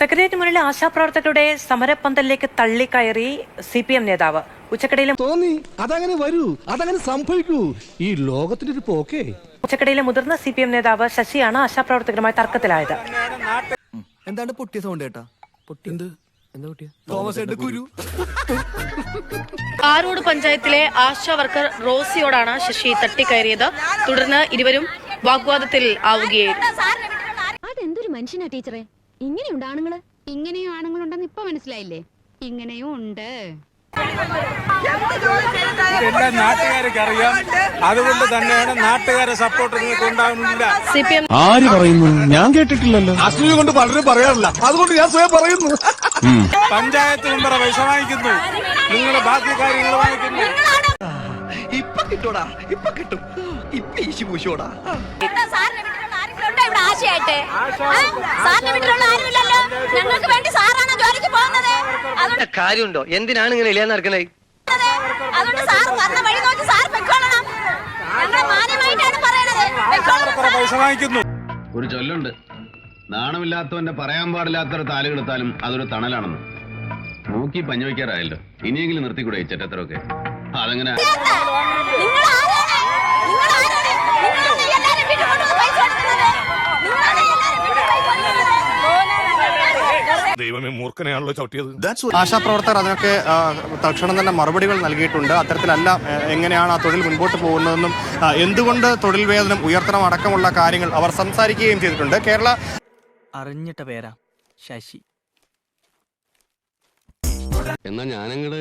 Secretariat മുന്നിലെ ആശാപ്രവർത്തകരുടെ സമരപ്പന്തലിലേക്ക് തള്ളിക്കയറി സി പി എം നേതാവ്. ഉച്ചക്കടയിലെ തോന്നി. അതങ്ങനെ വരൂ. അതങ്ങനെ സംഭവിക്കൂ. ഈ ലോകത്തിന്റെ ഒരു പോക്കേ. ഉച്ചക്കടയിലെ മുതിർന്ന സി പി എം നേതാവ് ശശിയാണ് ആശാപ്രവർത്തകരുമായി തർക്കത്തിലായത്. എന്താണ് പൊട്ടിയ സൗണ്ട് കേട്ടാ? പൊട്ടി എന്ത്? എന്താ പൊട്ടിയ? തോമസ് കാരോട് പഞ്ചായത്തിലെ ആശാ വർക്കർ റോസിയോടാണ് ശശി തട്ടിക്കയറിയത്. തുടർന്ന് ഇരുവരും വാഗ്വാദത്തിൽ ആവുകയായിരുന്നു. അതെന്തൊരു മനുഷ്യനാ ടീച്ചറെ? ഇങ്ങനെയുണ്ട് ആണുങ്ങൾ? ഇങ്ങനെയും ആണുങ്ങളുണ്ടെന്ന് ഇപ്പൊ മനസ്സിലായില്ലേ? ഇങ്ങനെയും ഉണ്ട്. എല്ലാം നാട്ടുകാർക്ക് അറിയാം അതുകൊണ്ട് തന്നെയാണ് നാട്ടുകാരെ സപ്പോർട്ട് നിങ്ങൾക്ക് ഉണ്ടാകുന്നില്ല ആര് പറയുന്നു? ഞാൻ കേട്ടിട്ടില്ലല്ലോ. അസൂയ കൊണ്ട് പലരും പറയാറില്ല. അതുകൊണ്ട് ഞാൻ സ്വയം പറയുന്നു. പഞ്ചായത്ത് മെമ്പറെ പൈസ വാങ്ങിക്കുന്നു. നിങ്ങൾ ബാക്കി കാര്യങ്ങൾ വാങ്ങിക്കുന്നു. ഇപ്പൊ കിട്ടൂടാ. ഇപ്പൊ കിട്ടും. ഇപ്പൊ ഈശി പൂശോടാ ആശയായിട്ട് സാറിന്റെ വീട്ടിലുള്ള ആരുമില്ലല്ലോ ഞങ്ങൾക്ക് വേണ്ടി സാറാണ് ജോലിക്ക് പോകുന്നത്? അതുകൊണ്ട് കാര്യമുണ്ടോ? എന്തിനാണ് ഇങ്ങനെ ഇല്ലാന്ന് നടക്കണേ അതുകൊണ്ട് സാർ വന്ന വഴി നോക്കി സാർ പെക്കോളണം. ഞങ്ങൾ മാന്യമായിട്ടാണ് പറയുന്നത്. പൊയ്ക്കോളണം പൈസ വാങ്ങിക്കുന്നു. ഒരു ചൊല്ലുണ്ട്. നാണമില്ലാത്തവന്റെ പറയാൻ പാടില്ലാത്തൊരു താലുകെടുത്താലും അതൊരു തണലാണെന്ന്. നോക്കി പഞ്ഞു വയ്ക്കാറായല്ലോ. ഇനിയെങ്കിലും നിർത്തിക്കൂടെ ഈ ചെറ്റത്രമൊക്കെ അതങ്ങനെ? ദൈവമേ മൂർഖനെയാണല്ലോ ചവിട്ടിയത്. ആശാപ്രവർത്തകർ അതിനൊക്കെ തക്ഷണം തൽക്ഷണം തന്നെ മറുപടികൾ നൽകിയിട്ടുണ്ട്. അത്തരത്തിലല്ല എങ്ങനെയാണ് ആ തൊഴിൽ മുൻപോട്ട് പോകുന്നതെന്നും എന്തുകൊണ്ട് തൊഴിൽ വേതനം ഉയർത്തണം അടക്കമുള്ള കാര്യങ്ങൾ അവർ സംസാരിക്കുകയും ചെയ്തിട്ടുണ്ട്. കേരള അറിഞ്ഞിട്ട പേരാ ശശി. എന്നാ ഞാനങ്ങട്